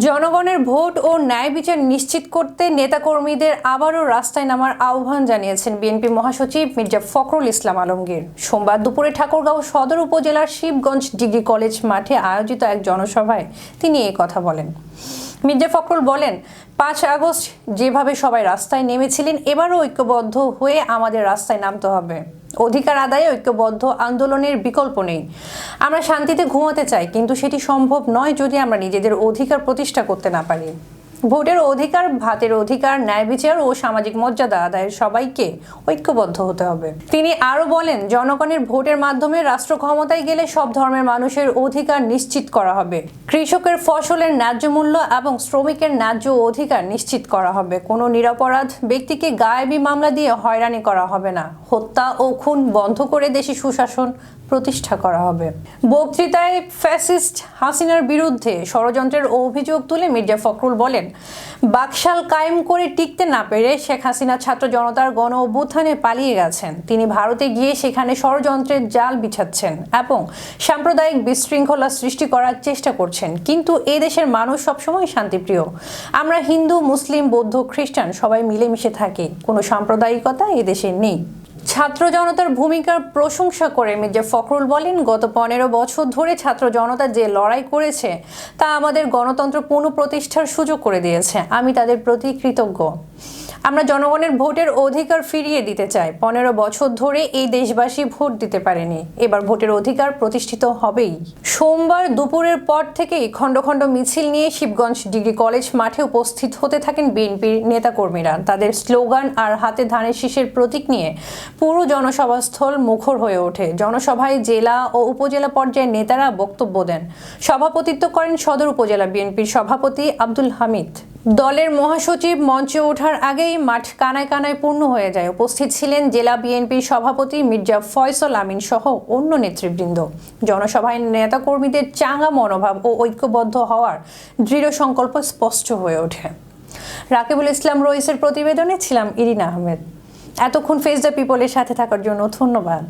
জনগণের vote oh ন্যায় বিচার নিশ্চিত করতে নেতাকর্মীদের আবারও রাস্তায় নামার আহ্বান জানিয়েছেন বিএনপি মহাসচিব মির্জা ফখরুল ইসলাম আলমগীর। সোমবার দুপুরে ঠাকুরগাঁও সদর উপজেলার শিবগঞ্জ ডিগ্রি কলেজ মাঠে আয়োজিত এক জনসভায় তিনি এই কথা বলেন। মির্জা ফখরুল বলেন, পাঁচ আগস্ট যেভাবে সবাই রাস্তায় নেমেছিলেন, এবারও ঐক্যবদ্ধ হয়ে আমাদের রাস্তায় নামতে হবে। অধিকার আদায়ে ঐক্যবদ্ধ আন্দোলনের বিকল্প নেই। আমরা শান্তিতে ঘুমাতে চাই, কিন্তু সেটি সম্ভব নয় যদি আমরা নিজেদের অধিকার প্রতিষ্ঠা করতে না পারি। ভোটের অধিকার, ভাতের অধিকার, ন্যায় বিচার ও সামাজিক মর্যাদা আদায়ের সবাইকে ঐক্যবদ্ধ হতে হবে। তিনি আরও বলেন, জনগণের ভোটের মাধ্যমে রাষ্ট্র ক্ষমতায় গেলে সব ধর্মের মানুষের অধিকার নিশ্চিত করা হবে। কৃষকের ফসলের ন্যায্য মূল্য এবং শ্রমিকের ন্যায্য অধিকার নিশ্চিত করা হবে। কোনো নিরাপরাধ ব্যক্তিকে গায়েবী মামলা দিয়ে হয়রানি করা হবে না। হত্যা ও খুন বন্ধ করে দেশে সুশাসন প্রতিষ্ঠা করা হবে। বক্তৃতায় ফ্যাসিস্ট হাসিনার বিরুদ্ধে ষড়যন্ত্রের অভিযোগ তুলে মির্জা ফখরুল বলেন বাকশাল কায়েম করে টিকতে না পেরে শেখ হাসিনা ছাত্র জনতার গণ অভ্যুত্থানে পালিয়ে গেছেন। তিনি ভারতে গিয়ে সেখানে ষড়যন্ত্রের জাল বিছাচ্ছেন এবং সাম্প্রদায়িক বিশৃঙ্খলা সৃষ্টি করার চেষ্টা করছেন। কিন্তু এ দেশের মানুষ সবসময় শান্তিপ্রিয়। আমরা হিন্দু, মুসলিম, বৌদ্ধ, খ্রিস্টান সবাই মিলেমিশে থাকি। কোনো সাম্প্রদায়িকতা এ দেশে নেই। ছাত্র জনতার ভূমিকার প্রশংসা করে মির্জা ফখরুল বলেন, গত পনেরো বছর ধরে ছাত্র জনতা যে লড়াই করেছে, তা আমাদের গণতন্ত্র পুনঃপ্রতিষ্ঠার সুযোগ করে দিয়েছে। আমি তাদের প্রতি কৃতজ্ঞ। আমরা জনগণের ভোটের অধিকার ফিরিয়ে দিতে চাই। পনেরো বছর ধরে এই দেশবাসী ভোট দিতে পারেনি। এবার ভোটের অধিকার প্রতিষ্ঠিত হবেই। সোমবার দুপুরের পর থেকেই খণ্ড খণ্ড মিছিল নিয়ে শিবগঞ্জ ডিগ্রি কলেজ মাঠে উপস্থিত হতে থাকেন বিএনপির নেতাকর্মীরা। তাদের স্লোগান, আর হাতে ধানের শীষের প্রতীক নিয়ে পুরো জনসভাস্থল মুখর হয়ে ওঠে। জনসভায় জেলা ও উপজেলা পর্যায়ের নেতারা বক্তব্য দেন। সভাপতিত্ব করেন সদর উপজেলা বিএনপির সভাপতি আব্দুল হামিদ। দলের মহাসচিব মঞ্চে ওঠার আগেই মাঠ কানায় কানায় পূর্ণ হয়ে যায়। উপস্থিত ছিলেন জেলা বিএনপির সভাপতি মির্জা ফয়সল আমিন সহ অন্য নেতৃবৃন্দ। জনসভায় নেতাকর্মীদের চাঙ্গা মনোভাব ও ঐক্যবদ্ধ হওয়ার দৃঢ় সংকল্প স্পষ্ট হয়ে ওঠে। রাকিবুল ইসলাম রইসের প্রতিবেদনে ছিলাম ইরিন আহমেদ। এতক্ষণ ফেস দ্য পিপলের সাথে থাকার জন্য ধন্যবাদ।